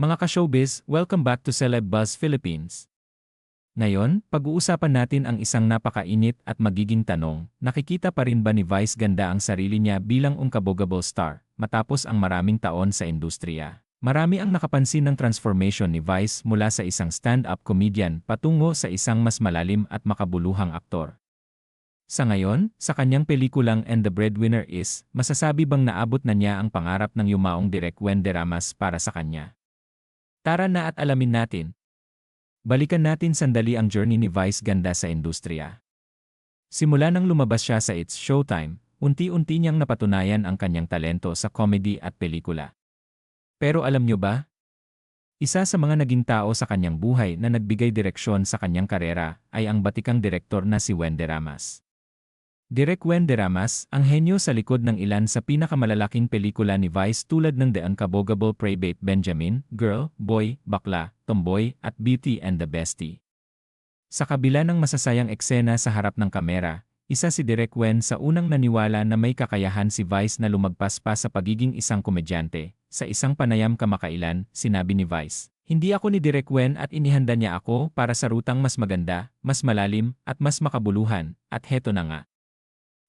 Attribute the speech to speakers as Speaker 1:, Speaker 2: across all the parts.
Speaker 1: Mga ka-showbiz, welcome back to Celeb Buzz Philippines. Ngayon, pag-uusapan natin ang isang napakainit at magiging tanong, nakikita pa rin ba ni Vice ganda ang sarili niya bilang unkabogable star, matapos ang maraming taon sa industriya? Marami ang nakapansin ng transformation ni Vice mula sa isang stand-up comedian patungo sa isang mas malalim at makabuluhang aktor. Sa ngayon, sa kanyang pelikulang And the Breadwinner Is, masasabi bang naabot na niya ang pangarap ng yumaong direk Wendy para sa kanya? Tara na at alamin natin. Balikan natin sandali ang journey ni Vice Ganda sa industriya. Simula nang lumabas siya sa It's Showtime, unti-unti niyang napatunayan ang kanyang talento sa comedy at pelikula. Pero alam niyo ba? Isa sa mga naging tao sa kanyang buhay na nagbigay direksyon sa kanyang karera ay ang batikang direktor na si Wendy Ramas. Direk Wendy Ramas, ang henyo sa likod ng ilan sa pinakamalalaking pelikula ni Vice tulad ng The Unkabogable Private Benjamin, Girl, Boy, Bakla, Tomboy, at Beauty and the Bestie. Sa kabila ng masasayang eksena sa harap ng kamera, isa si Direk Wen sa unang naniwala na may kakayahan si Vice na lumagpas pa sa pagiging isang komedyante. Sa isang panayam kamakailan, sinabi ni Vice, Hindi ako ni Direk Wen at inihanda niya ako para sa rutang mas maganda, mas malalim, at mas makabuluhan, at heto na nga.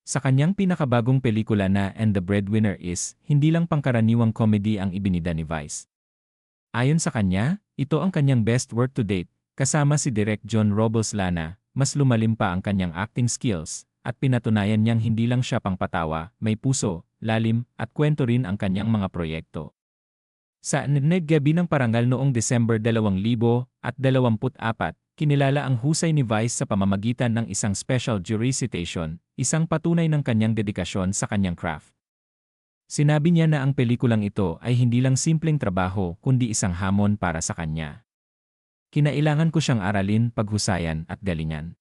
Speaker 1: Sa kanyang pinakabagong pelikula na And the Breadwinner Is, hindi lang pangkaraniwang comedy ang ibinida ni Vice. Ayon sa kanya, ito ang kanyang best work to date, kasama si Direk John Robles Lana, mas lumalim pa ang kanyang acting skills, at pinatunayan niyang hindi lang siya pangpatawa, may puso, lalim, at kwento rin ang kanyang mga proyekto. Sa gabi ng parangal noong December 2024, kinilala ang husay ni Vice sa pamamagitan ng isang special jury citation, isang patunay ng kanyang dedikasyon sa kanyang craft. Sinabi niya na ang pelikulang ito ay hindi lang simpleng trabaho kundi isang hamon para sa kanya. Kinailangan ko siyang aralin, paghusayan at galingan.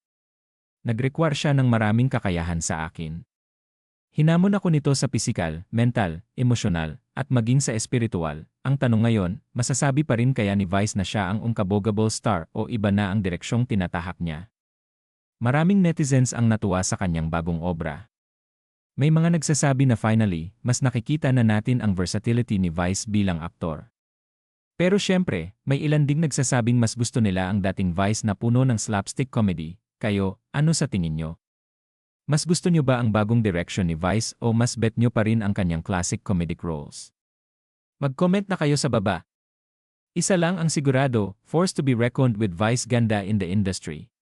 Speaker 1: Nag-require siya ng maraming kakayahan sa akin. Hinamon ako nito sa pisikal, mental, emosyonal, at maging sa espiritual. Ang tanong ngayon, masasabi pa rin kaya ni Vice na siya ang unkabogable star o iba na ang direksyong tinatahak niya? Maraming netizens ang natuwa sa kanyang bagong obra. May mga nagsasabi na finally, mas nakikita na natin ang versatility ni Vice bilang aktor. Pero syempre, may ilan ding nagsasabing mas gusto nila ang dating Vice na puno ng slapstick comedy. Kayo, ano sa tingin nyo? Mas gusto nyo ba ang bagong direction ni Vice o mas bet nyo pa rin ang kanyang classic comedic roles? Mag-comment na kayo sa baba. Isa lang ang sigurado, forced to be reckoned with Vice ganda in the industry.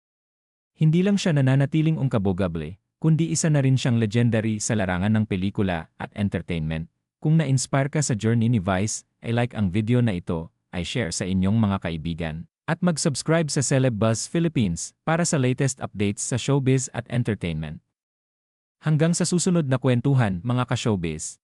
Speaker 1: Hindi lang siya nananatiling ungkabogable, kundi isa na rin siyang legendary sa larangan ng pelikula at entertainment. Kung na-inspire ka sa journey ni Vice, ay like ang video na ito, ay share sa inyong mga kaibigan, at mag-subscribe sa Celeb Buzz Philippines para sa latest updates sa showbiz at entertainment. Hanggang sa susunod na kwentuhan mga ka-showbiz.